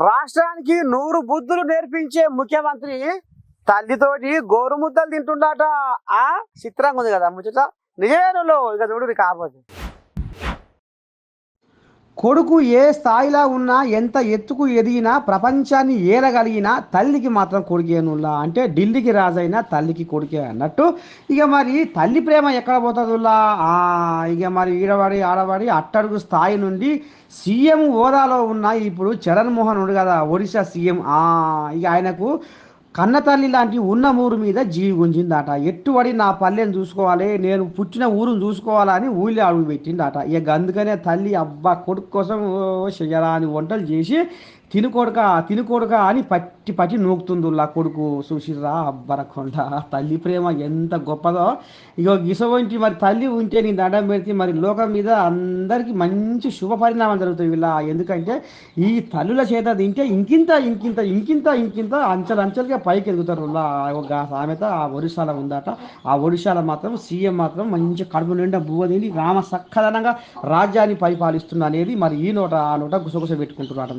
రాష్ట్రానికి నూరు బుద్ధులు నేర్పించే ముఖ్యమంత్రి తల్లితోటి గోరుముద్దలు తింటుండట. ఆ? చిత్రంగా ఉంది కదా ముచ్చట? నిజమేనలో ఇక చూడు కాకపోతే కొడుకు ఏ స్థాయిలో ఉన్నా ఎంత ఎత్తుకు ఎదిగినా ప్రపంచాన్ని ఏలగలిగినా తల్లికి మాత్రం కొడుకేనుల్లా అంటే ఢిల్లీకి రాజైనా తల్లికి కొడుకే అన్నట్టు. ఇక మరి తల్లి ప్రేమ ఎక్కడ పోతుందిలా ఇక మరి ఈడవాడి ఆడవాడి అట్టడుగు స్థాయి నుండి సీఎం హోదాలో ఉన్న ఇప్పుడు చరణ్ మోహన్ ఉండు కదా ఒడిశా సీఎం. ఇక ఆయనకు కన్న తల్లి లాంటి ఉన్న ఊరు మీద జీవి గుంజిందట. ఎట్టుబడి నా పల్లెని చూసుకోవాలి నేను పుట్టిన ఊరుని చూసుకోవాలని ఊళ్ళో అడుగు పెట్టిందట. ఇక అందుకనే తల్లి అబ్బా కొడుకు కోసం చెయ్యరాని వంటలు చేసి తినుకొడుక తినుకొడుక అని పట్టి పట్టి నూకుతుందిలా కొడుకు చూసిర్రా అబ్బరకొండ తల్లి ప్రేమ ఎంత గొప్పదో. ఇగో గిసవంటి మరి తల్లి ఉంటే నీ దండం పెడితే మరి లోకం మీద అందరికీ మంచి శుభ పరిణామం జరుగుతుంది ఇలా. ఎందుకంటే ఈ తల్లుల చేత తింటే ఇంకింత ఇంకింత ఇంకింత ఇంకింత అంచెలంచెలుగా పైకి ఎదుగుతారు ఒక సామెత ఆ ఒడిశాలో ఉందట. ఆ ఒడిశాలో మాత్రం సీఎం మాత్రం మంచి కడుపు నిండా బువ్వ తిని రామ సక్కదనంగా రాజ్యాన్ని పరిపాలిస్తున్న అనేది మరి ఈ నోట ఆ నోట గుసగుస పెట్టుకుంటున్నాడు